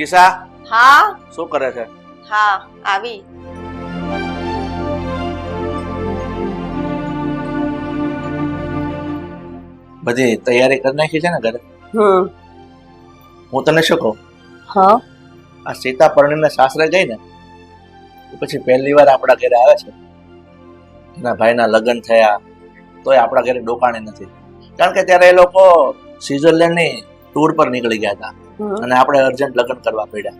જિગીસા હા. શું કરે છે? હા આવી. બધી તૈયારી કરી નાખી છે ને ઘરે? હમ. હું તને શું કહું? હા. આ સીતા પરણીને સાસરે ગઈ ને પછી પહેલી વાર આપણા ઘરે આવે છે. એના ભાઈના લગ્ન થયા તોય આપણા ઘરે ડોકાણી નથી. કારણ કે ત્યારે એ લોકો સ્વિટરલેન્ડની ટૂર પર નીકળી ગયા હતા. અને આપણે અર્જન્ટ લગ્ન કરવા પડ્યા.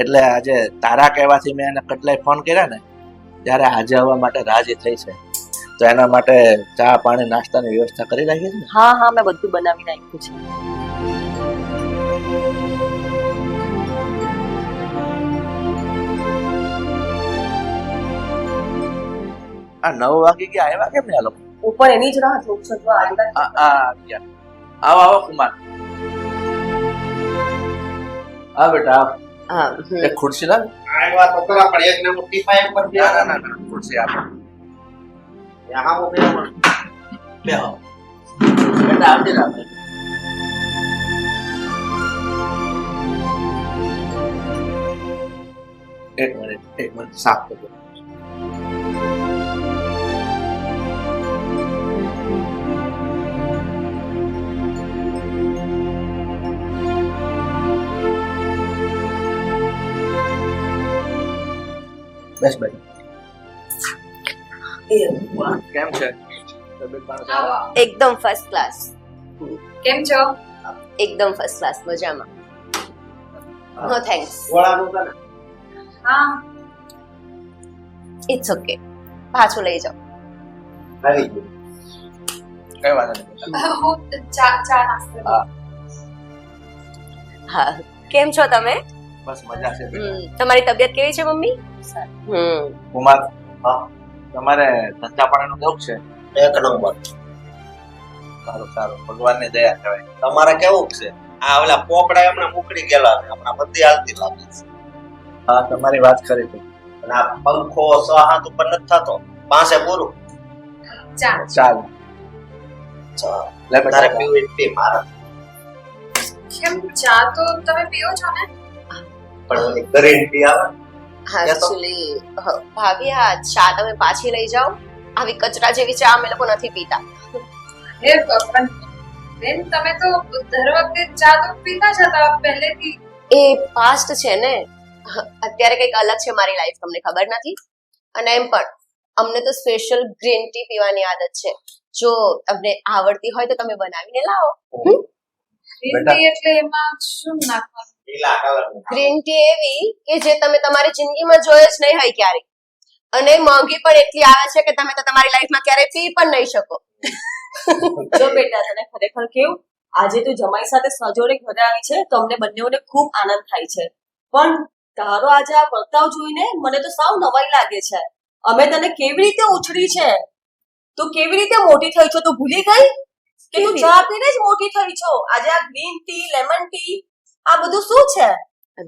એટલે આજે તારા કહેવાથી મેં એને કેટલાય ફોન કર્યા ને ત્યારે આજે આવવા માટે રાજી થઈ છે. તો એના માટે ચા પાણી નાસ્તાની વ્યવસ્થા કરી રાખી છે હા હા મેં બધું બનાવી નાખ્યું છે. આ નવ વાગી ગયા આવ્યા કેમ ને આ લોકો? ઉપર એની જ રાહ જોઉં છું તો આવ્યા. આવો આવો કુમાર. હા બેટા. હા એ ખુરશી લાવ. આ વાત તો કરા એક ને મોટી પાય ઉપર ના ખુરશી આપ. યહાં વો એક મિનિટ એક મિનિટ સાફ કરો બેસ બેટા કેમ છે? તબિયત પાણી સારા? એકદમ ફર્સ્ટ ક્લાસ કેમ છો? એકદમ ફર્સ્ટ ક્લાસ મજામાં. નો થેન્ક્સ ગોળાનું તને હા. ઇટ્સ ઓકે પાછું લઈ જાઓ. આવી ગયું કઈ વાંધો નહીં. બેટા. હું ચા ચા નાસ્તો હા. હા. કેમ છો તમે? બસ મજા છે તમારી તબિયત કેવી છે મમ્મી? હમ. કુમાર હા. તમારે ધંધા પાણીનું કેવું છે? એક નંબર. સારું સારું. ભગવાનની દયા કહેવાય તમારે કેવું છે? આ ઓલા પોપડા એમના મુકડી ગયેલા છે હમણાં બધી હાલતી લાગે છે. હા તમારી વાત ખરી છે. અને આ પંખો સો હાથ ઉપર નથી થતો. પાસે પૂરું. ચા ચાલ. ચાલ. લે તારે પીવું પી મારા. કેમ ચા? તો તમે પીઓ છો ને? પણ ઓલી ગેરંટી આવે. હા એકચ્યુઅલી ભાભી આ ચા તમે પાછી લઈ જાઓ. આવી કચરા જેવી ચા અમે લોકો નથી પીતા. હે પણ બેન તમે તો દર વખતે ચા તો પીતા જ હતા પહેલેથી. એ પાસ્ટ છે ને. અત્યારે કંઈક અલગ છે મારી લાઈફ તમને ખબર નથી? અને એમ પણ અમને તો સ્પેશિયલ ગ્રીન ટી પીવાની આદત છે. જો તમને આવડતી હોય તો તમે બનાવીને લાવો. ગ્રીન ટી એટલે એમાં શું નાખવાનું? લીલા ગ્રીન ટી એવી કે જે તમે તમારી જિંદગીમાં જોઈ જ નહીં હોય ક્યારે અને મોંઘી પણ એટલી આવે છે કે તમે તો તમારી લાઈફમાં ક્યારે પી પણ નહીં શકો. જો બેટા તને ખરેખર કેવું? આજે તું જમાઈ સાથે સજોડે ઘરે આવી છે તો અમને બંનેઓને ખૂબ આનંદ થાય છે. પણ તારો આજે આ વર્તાવ જોઈને મને તો સાવ નવાઈ લાગે છે. અમે તને કેવી રીતે ઉછળી છે? તું કેવી રીતે મોટી થઈ છો? તું ભૂલી ગઈ? કે તું ચા પીને જ મોટી થઈ છો? આજે આ ગ્રીન ટી લેમન ટી આ બધું શું છે?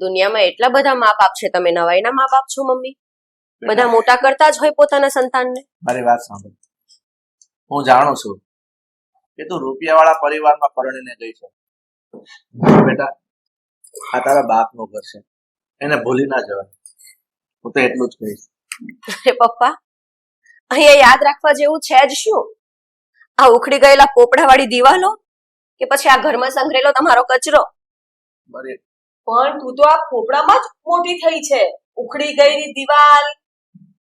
દુનિયામાં એટલા બધા મા બાપ છે તમે નવાઈના મા બાપ છો મમ્મી. બધા મોટા કરતા જ હોય પોતાના સંતાનને. મારી વાત સાંભળ. હું જાણું છું કે તું રૂપિયાવાળા પરિવારમાં પરણીને ગઈ છે. બેટા. આ તારા બાપનું ઘર છે. એને ભૂલી ના જવાય. હું તો એટલું જ કહીશ. અરે પપ્પા અહીંયા યાદ રાખવા જેવું છે જ શું? આ ઉખડી ગયેલા પોપડાવાળી દિવાલો કે પછી આ ઘરમાં સંઘરેલો તમારો કચરો? પણ તું તો આ પોપડામાં જ મોટી થઈ છે. ઉખડી ગયેલી દિવાલ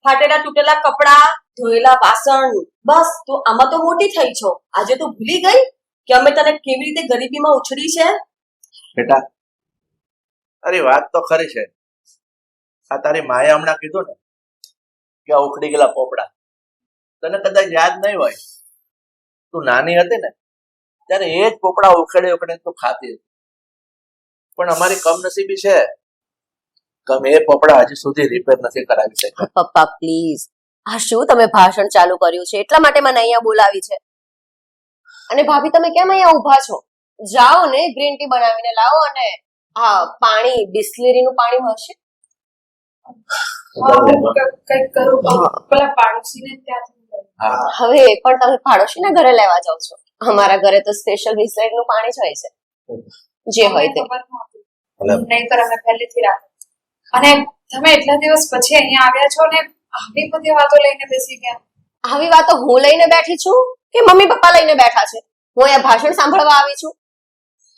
ફાટેલા તૂટેલા કપડા ધોયેલા વાસણ. બસ તું આમાં તો મોટી થઈ છો. આજે તું ભૂલી ગઈ કે અમે તને કેવી રીતે ગરીબીમાં ઉછળી છે? બેટા અરે વાત તો ખરી છે. આ તારી માએ હમણાં કીધું ને કે આ ઉખડી ગયેલા પોપડા. તને કદાચ યાદ નહીં હોય. તું નાની હતી ને ત્યારે એ જ પોપડા ઉખડે ઉખડે તું ખાતી હતી. પણ અમારી કમનસીબી છે તમે એ પોપડા હજી સુધી રિપેર નથી કરાવી શક્યા. પપ્પા પ્લીઝ આ શું તમે ભાષણ ચાલુ કર્યું છે? એટલા માટે મને અહીંયા બોલાવી છે. અને ભાભી તમે કેમ અહીંયા ઊભા છો? જાઓ ને ગ્રીન ટી બનાવીને લાવો અને હા પાણી બિસ્લેરીનું પાણી મળશે? હવે પણ તમે પાડોશી ના ઘરે લેવા જાવ છો. અમારા ઘરે તો સ્પેશિયલ બિસ્લેરીનું પાણી જ હોય છે. જે હોય તે. નહીંતર અમે પહેલેથી રાખો અને તમે એટલા દિવસ પછી અહીંયા આવ્યા છો ને આવી બધી વાતો લઈને બેસી ગયા? આવી વાતો હું લઈને બેઠી છું કે મમ્મી પપ્પા લઈને બેઠા છે? હું અહીંયા ભાષણ સાંભળવા આવી છું?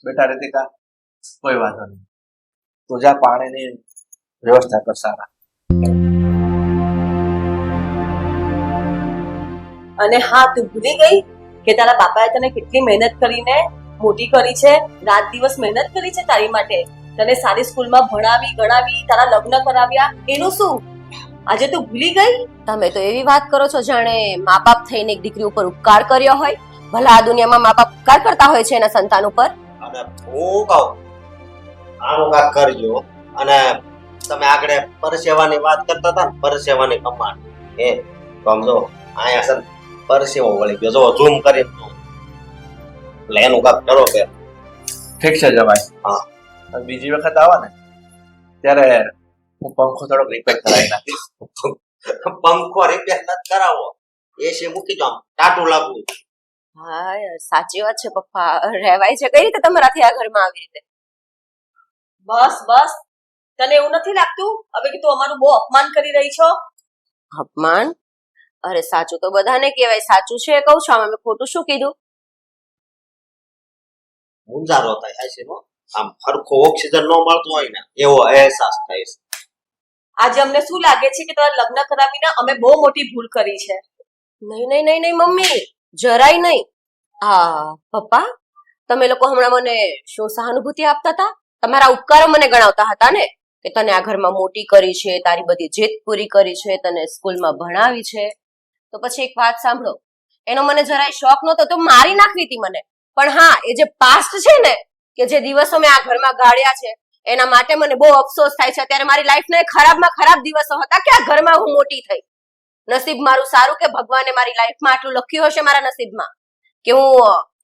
બેટા રીતિકા કોઈ વાંધો નહીં. તું જા પાણીની વ્યવસ્થા કર સારા. અને હા તું ભૂલી ગઈ કે તારા બાપાએ તને કેટલી મહેનત કરીને મોટી કરી છે, રાત દિવસ મહેનત કરી છે તારી માટે. તને સારી સ્કૂલમાં ભણાવી, ગણાવી, તારા લગ્ન કરાવ્યા, એનું શું? આજે તું ભૂલી ગઈ? તમે તો એવી વાત કરો છો જાણે મા બાપ થઈને એક દીકરી ઉપર ઉપકાર કર્યો હોય. ભલા આ દુનિયામાં મા બાપ ઉપકાર કરતા હોય છે એના સંતાન ઉપર. અને હું કહું, આનું કાક કરજો અને તમે આગળ પરસેવાની વાત કરતા હતા ને, પરસેવાની કમાણ. એ સમજો અહીંયા સર પરસેવો વળી ગયો. જો, ઝૂમ કરી એટલે એનું કાંક કરો કે ઠીક છે જમાઈ. હા. બીજી વખત આવો ને ત્યારે હું પંખો થોડોક રિપેર કરાવી નાખીશ. પંખો રિપેર નથી કરાવો. એસી મૂકી દો આમ ટાટું લાગવું. હા સાચી વાત છે પપ્પા. રહેવાય છે કઈ રીતે તમારાથી આ ઘરમાં આવી રીતે? બસ બસ. તને એવું નથી લાગતું? હવે કે તું અમારું બહુ અપમાન કરી રહી છો? અપમાન? અરે સાચું તો બધાને કહેવાય. સાચું છે કહું છું. અમે મેં ખોટું શું કીધું? મુંજારો થાય છે નો આમ હરખો ઓક્સિજન ન મળતો હોય ને, એવો અહેસાસ થાય છે. આજે અમને શું લાગે છે કે તમારા લગ્ન કરાવીને અમે બહુ મોટી ભૂલ કરી છે? નહીં નહીં નહીં નહીં, મમ્મી. જરાય નહીં. આ, પપ્પા, તમે લોકો હમણાં મને શું સહાનુભૂતિ આપતા હતા? તમારા ઉપકારો મને ગણાવતા હતા ને? કે તને આ ઘરમાં મોટી કરી છે, તારી બધી જીત પૂરી કરી છે, તને સ્કૂલમાં ભણાવી છે. તો પછી એક વાત સાંભળો. એનો મને જરાય શોખ નહોતો, તો મારી નાખવી હતી મને. પણ હા, એ જે પાસ્ટ છે ને, કે જે દિવસો મેં આ ઘરમાં ગાળ્યા છે, એના માટે મને બહુ અફસોસ થાય છે. અત્યારે મારી લાઈફના ખરાબમાં ખરાબ દિવસો હતા કે આ ઘરમાં હું મોટી થઈ. નસીબ મારું સારું કે ભગવાને મારી લાઈફમાં આટલું લખ્યું હશે મારા નસીબમાં? કે હું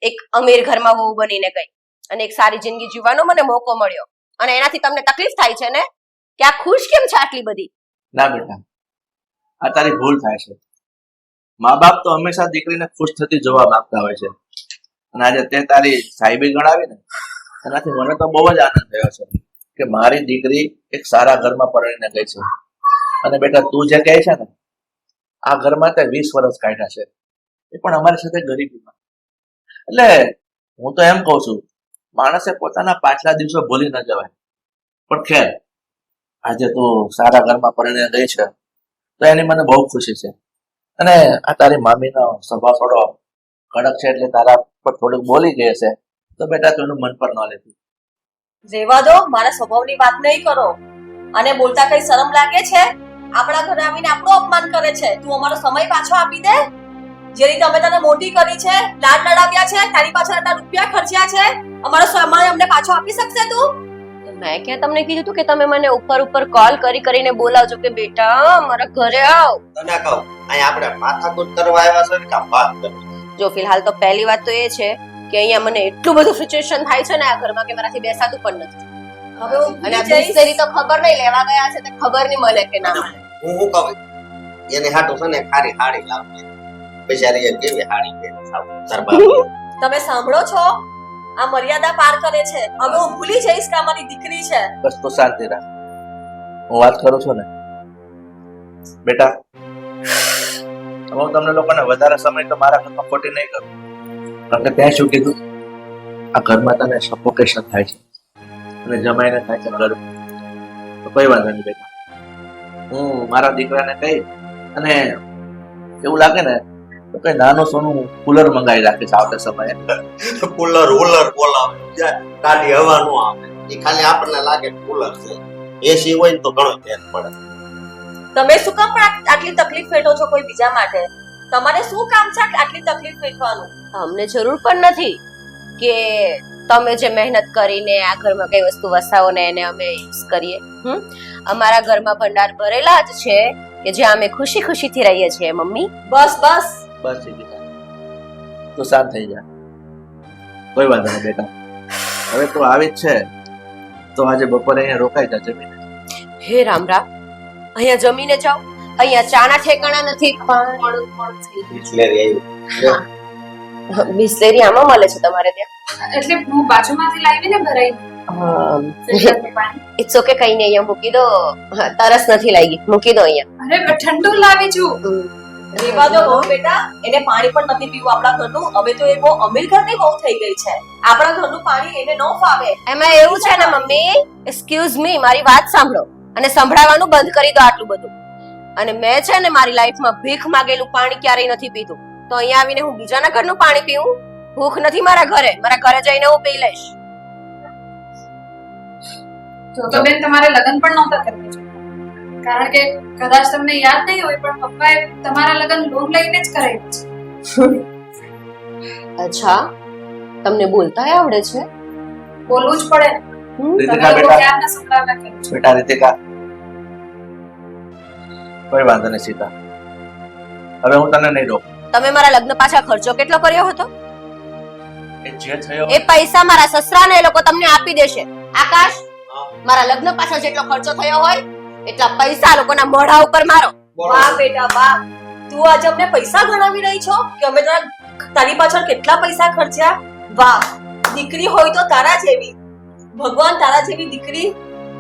એક અમીર ઘરમાં વહુ બનીને ગઈ અને એક સારી જિંદગી જીવવાનો મને મોકો મળ્યો. અને એનાથી તમને તકલીફ થાય છે ને? કે આ ખુશ કેમ છે આટલી બધી? ના બેટા, આ તારી ભૂલ થાય છે. મા બાપ તો હંમેશા દીકરીને ખુશ થતી જોવા માંગતા હોય છે. અને આજે તે તારી સાહેબી ગણાવી ને એનાથી મને તો બહુ જ આનંદ થયો છે કે મારી દીકરી એક સારા ઘરમાં પરણીને ગઈ છે. અને બેટા, તું જે કહે છે ને, આ ઘરમાં તે વીસ વર્ષ કાઢ્યા છે. એ પણ અમારી સાથે ગરીબીમાં. એટલે હું તો એમ કહું છું, માણસે પોતાના પાછલા દિવસો ભૂલી ન જવાય. પણ ખેર, આજે તું સારા ઘરમાં પરણીને ગઈ છે, તો એની મને બહુ ખુશી છે. અને આ તારી મામીનો સ્વભાવ થોડો કડક છે એટલે તારા પર થોડુંક બોલી ગઈ હશે. તો બેટા તું મન પર ન લેતી. રેવા દો મારા સ્વભાવની વાત નહીં કરો. અને બોલતા કઈ શરમ લાગે છે? આપણા ઘરે આવીને આપણો અપમાન કરે છે. તું અમારો સમય પાછો આપી દે. જે રીતે અમે તને મોટી કરી છે લાડ લડાવ્યા છે તારી પાછળ આટલા રૂપિયા ખર્ચ્યા છે અમારો સમય અમને પાછો આપી શકશે તું? મેં ક્યાં તમને કીધું હતું કે તમે મને ઉપર ઉપર કોલ કરી કરીને બોલાવજો કે બેટા મારા ઘરે આવ. તને કહું અહીં આપણે માથાકૂટ કરવા આવ્યા છે કે વાત કરવી? જો ફિલહાલ તો પહેલી વાત તો એ છે કે અહીંયા મને એટલું બધું સિચ્યુએશન થાય છે ને આ ઘરમાં કે મારાથી બેસાતું પણ નથી. હવે અને આ બિસ્તરી તો ખબર નહીં લેવા ગયા છે તો ખબર નહીં મળે કે ના હું હું કહું? એને હાટો છે ને ખારી હાડી લાવજે બેચારી એ કેવી હાડી પહેરી તમે સાંભળો છો? આ મર્યાદા પાર કરે છે. હવે હું ભૂલી જઈશ કે મારી દીકરી છે. બસ તો શાંતિ રાખ. હું વાત કરું છું ને. બેટા. હું તમને લોકોને વધારે સમય તો મારા ઘરમાં ખોટી નહીં કરું. કારણ કે ત્યાં શું કીધું? આ ઘરમાં તને સફોકેશન થાય છે. અને જમાઈને થાય છે ગરમ તો કોઈ વાંધો નહીં બેટા. હું મારા દીકરાને કહી અને એવું લાગે ને તો કઈ નાનું સોનું કુલર મંગાવી રાખીશ આવતા સમયે. કુલર, ઉલર બોલાવે. જાય કાઢી હવા નો આવે. એ ખાલી આપણને લાગે કુલર છે. એસી હોય તો ઘણો ધ્યાન પડે. તમે શું કામ પણ આટલી તકલીફ વેઠો છો કોઈ બીજા માટે? તમારે શું કામ છે આટલી તકલીફ વેઠવાનું? અમને જરૂર પણ નથી કે તમે જે મહેનત કરીને આ ઘરમાં કઈ વસ્તુ વસાવો ને એને અમે યુઝ કરીએ હમ? અમારા ઘરમાં ભંડાર ભરેલા જ છે કે જ્યાં અમે ખુશી ખુશીથી રહીએ છીએ મમ્મી. બસ બસ. બસ ઠીક તો તું શાંત થઈ જા. કોઈ વાંધો નહીં બેટા. હવે તો આવી જ છે. તો આજે બપોરે અહીંયા રોકાઈ જા જમીને. હે રામ રામ. અહીંયા જમીને જાઓ. અહીંયા ચાના ઠેકાણા નથી. બિસ્લેરી આમાં મળે છે તમારે ત્યાં. એટલે હું બાજુમાંથી લાવીને ભરાઈ ઇટ્સ ઓકે કઈ નહીં અહીંયા મૂકી દો. તરસ નથી લાગી. મૂકી દો અહીંયા. અરે ઠંડુ લાવી છું. રેવા દો બહુ બેટા. એને પાણી પણ નથી પીવું આપણા ઘરનું. હવે તો એ બહુ અમીર ઘરની બહુ થઈ ગઈ છે. આપણા ઘરનું પાણી એને ન ફાવે. એમાં એવું છે ને મમ્મી. એક્સક્યુઝ મી મારી વાત સાંભળો. અને સંભળાવવાનું બંધ કરી દો આટલું બધું. અને મેં છે ને મારી લાઈફમાં ભીખ માગેલું પાણી ક્યારેય નથી પીધું. તો અહીંયા આવીને હું બીજાના ઘરનું પાણી પીવું? ભૂખ નથી મારા ઘરે. મારા ઘરે જઈને હું પી લઈશ. તો તો બેન તમારે લગ્ન પણ નહોતા કરવું કારણ કે કદાચ તમને યાદ નહીં હોય પણ પપ્પાએ તમારા લગ્ન લોન લઈને જ કરાવ્યું છે. અચ્છા. તમને બોલતા આવડે છે? બોલવું જ પડે. રીતિકા બેટા. ક્યારના સંભળાવ્યા કરો છો. બેટા રીતિકા. કોઈ વાંધો નહીં સીતા. હવે હું તને નહીં રોકું. તમે મારા લગ્ન પાછા ખર્ચો કેટલો કર્યો હતો? એ જે થયો એ પૈસા મારા સસરાને એ લોકો તમને આપી દેશે. આકાશ મારા લગ્ન પાછળ જેટલો ખર્ચો થયો હોય એટલા પૈસા લોકોના મોઢા ઉપર મારો. વાહ બેટા વાહ. તું આજે અમને પૈસા ગણાવી રહી છો? કે અમે તારા તારી પાછળ કેટલા પૈસા ખર્ચ્યા? વાહ. દીકરી હોય તો તારા જેવી. ભગવાન તારા જેવી દીકરી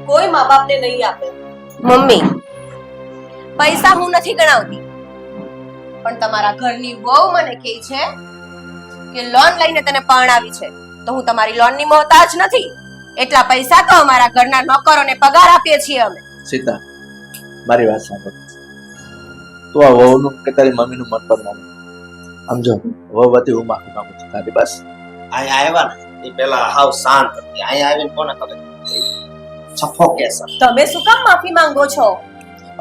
કોઈ મા બાપને નહીં આપે. મમ્મી પૈસા હું નથી ગણાવતી. પણ તમારા ઘરની વહુ મને કહે છે કે લોન લઈને તને પરણાવી છે. તો હું તમારી લોનની મોહતાજ નથી. એટલા પૈસા તો અમારા ઘરના નોકરોને પગાર આપીએ છીએ અમે. સીતા મારી વાત સાંભળ. તું આ વહુનું કે તારી મમ્મીનું મન પર માનું. સમજો વહુ વતી હું માફી માંગુ છું. તારી બસ. આ આવ્યા ને. એ પેલા હાવ શાંત હતી. અહીંયા આવીને કોને ખબર? સફોકેશન તમે શું કામ માફી માંગો છો?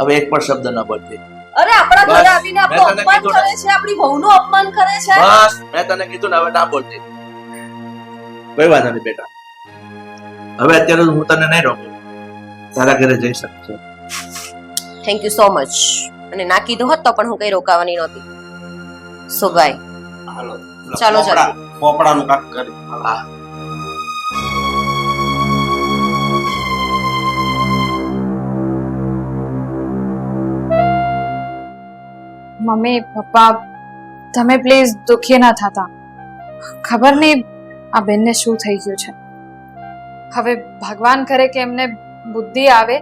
હવે એક પણ શબ્દ ન બોલતી અરે આપણા ઘરે આવીને આપણો અપમાન કરે છે આપણી વહુનું અપમાન કરે છે? બસ. મેં તને કીધું ને હવે ના બોલતી. કોઈ વાંધો નહીં બેટા. હવે અત્યારે હું તને નહીં રોકું. તારા ઘરે જઈ શકું થેન્ક યુ સો મચ અને ના કીધું હોત તો પણ હું કઈ રોકાવાની નહોતી. સો બાય ચાલો ચાલો, પોપડાનું કાક કરી હા. મમ્મી પપ્પા તમે પ્લીઝ દુખી ના થતા. ખબર નહીં આ બેનને શું થઈ ગયું છે. હવે ભગવાન કરે કે એમને બુદ્ધિ આવે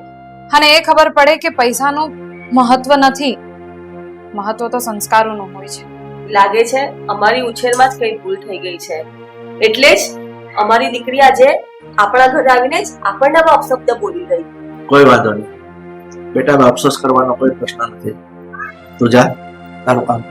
અને એ ખબર પડે કે પૈસાનું મહત્વ નથી. મહત્વ તો સંસ્કારોનું હોય છે. લાગે છે અમારી ઉછેરમાં જ કઈ ભૂલ થઈ ગઈ છે. એટલે જ અમારી દીકરી આજે આપણા ઘરે આવીને જ આપણને અપશબ્દ બોલી ગઈ કોઈ વાંધો નહીં. બેટા અફસોસ કરવાનો કોઈ પ્રશ્ન નથી. તું જા, તારું કામ.